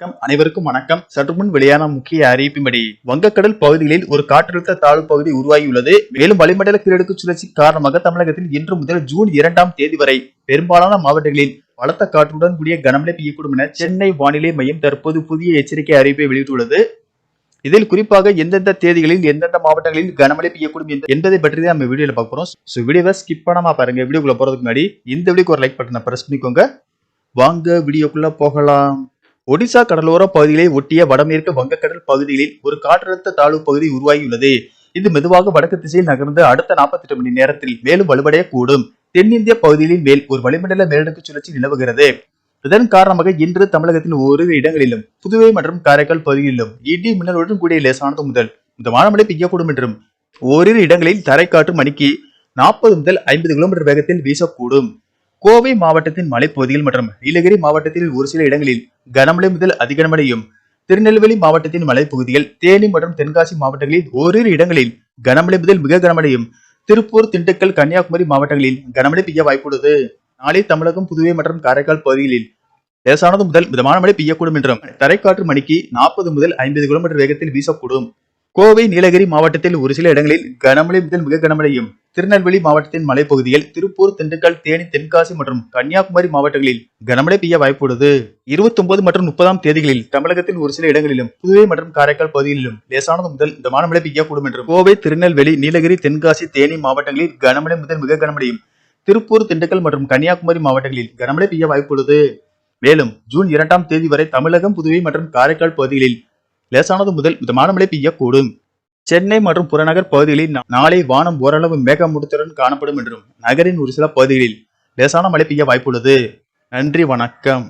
வணக்கம். அனைவருக்கும் வணக்கம். சற்று முன் வெளியான முக்கிய அறிவிப்பின்படி வங்கக்கடல் பகுதிகளில் ஒரு காற்றழுத்த தாழ்வு பகுதி உருவாகியுள்ளது. மேலும் வளிமண்டல கீழடுக்கு சுழற்சி காரணமாக தமிழகத்தில் இன்று முதல் ஜூன் இரண்டாம் தேதி வரை பெரும்பாலான மாவட்டங்களில் பலத்த காற்றுடன் கூடிய கனமழை பெய்யக்கூடும் என சென்னை வானிலை மையம் தற்போது புதிய எச்சரிக்கை அறிவிப்பை வெளியிட்டுள்ளது. இதில் குறிப்பாக எந்தெந்த தேதிகளில் எந்தெந்த மாவட்டங்களில் கனமழை பெய்யக்கூடும் என்பதை பற்றி தான் நம்ம வீடியோல பார்க்குறோம் ஸோ வீடியோவை ஸ்கிப் பண்ணாம பாருங்க. வீடியோக்குள்ள போறதுக்கு முன்னாடி இந்த வீடியோக்கு ஒரு லைக் பட்டனை பிரஸ் பண்ணிக்கோங்க. வாங்க வீடியோக்குள்ள போகலாம். ஒடிசா கடலோர பகுதிகளை ஒட்டிய வடமேற்கு வங்கக்கடல் பகுதிகளில் ஒரு காற்றழுத்த தாழ்வு பகுதி உருவாகியுள்ளது. இது மெதுவாக வடக்கு திசையில் நகர்ந்து அடுத்த 48 மணி நேரத்தில் மேலும் வலுவடையக்கூடும். தென்னிந்திய பகுதிகளின் மேல் ஒரு வளிமண்டல மேலடுக்கு சுழற்சி நிலவுகிறது. இதன் காரணமாக இன்று தமிழகத்தின் ஓரிரு இடங்களிலும் புதுவை மற்றும் காரைக்கால் பகுதிகளிலும் இடி மின்னலுடன் கூடிய லேசானது முதல் மிதமான மழை பெய்யக்கூடும் என்றும் ஓரிரு இடங்களில் தரைக்காற்று மணிக்கு நாற்பது முதல் ஐம்பது கிலோமீட்டர் வேகத்தில் வீசக்கூடும். கோவை மாவட்டத்தின் மலைப்பகுதிகள் மற்றும் நீலகிரி மாவட்டத்தில் ஒரு சில இடங்களில் கனமழை முதல் அதிகனமடையும் திருநெல்வேலி மாவட்டத்தின் மலைப்பகுதிகள் தேனி மற்றும் தென்காசி மாவட்டங்களில் ஓரிரு இடங்களில் கனமழை முதல் மிக கனமழையும் திருப்பூர் திண்டுக்கல் கன்னியாகுமரி மாவட்டங்களில் கனமழை பெய்ய வாய்ப்புள்ளது. நாளை தமிழகம் புதுவை மற்றும் காரைக்கால் பகுதிகளில் லேசானது முதல் மிதமான மழை பெய்யக்கூடும் என்றும் தரைக்காற்று மணிக்கு நாற்பது முதல் ஐம்பது கிலோமீட்டர் வேகத்தில் வீசக்கூடும். கோவை நீலகிரி மாவட்டத்தில் ஒரு சில இடங்களில் கனமழை முதல் மிக கனமழையும் திருநெல்வேலி மாவட்டத்தின் மலைப்பகுதியில் திருப்பூர் திண்டுக்கல் தேனி தென்காசி மற்றும் கன்னியாகுமரி மாவட்டங்களில் கனமழை பெய்ய வாய்ப்புள்ளது இருபத்தி ஒன்பது மற்றும் முப்பதாம் தேதிகளில் தமிழகத்தில் ஒரு சில இடங்களிலும் புதுவை மற்றும் காரைக்கால் பகுதிகளிலும் லேசானது முதல் மிதமான மழை பெய்யக்கூடும் என்று கோவை திருநெல்வேலி நீலகிரி தென்காசி தேனி மாவட்டங்களில் கனமழை முதல் மிக கனமழையும் திருப்பூர் திண்டுக்கல் மற்றும் கன்னியாகுமரி மாவட்டங்களில் கனமழை பெய்ய வாய்ப்புள்ளது மேலும் ஜூன் இரண்டாம் தேதி வரை தமிழகம் புதுவை மற்றும் காரைக்கால் பகுதிகளில் லேசானது முதல் மிதமான மழை பெய்யக்கூடும். சென்னை மற்றும் புறநகர் பகுதிகளில் நாளை வானம் ஓரளவு மேகமூட்டத்துடன் காணப்படும் என்றும் நகரின் ஒரு சில பகுதிகளில் லேசான மழை பெய்ய வாய்ப்புள்ளது. நன்றி வணக்கம்.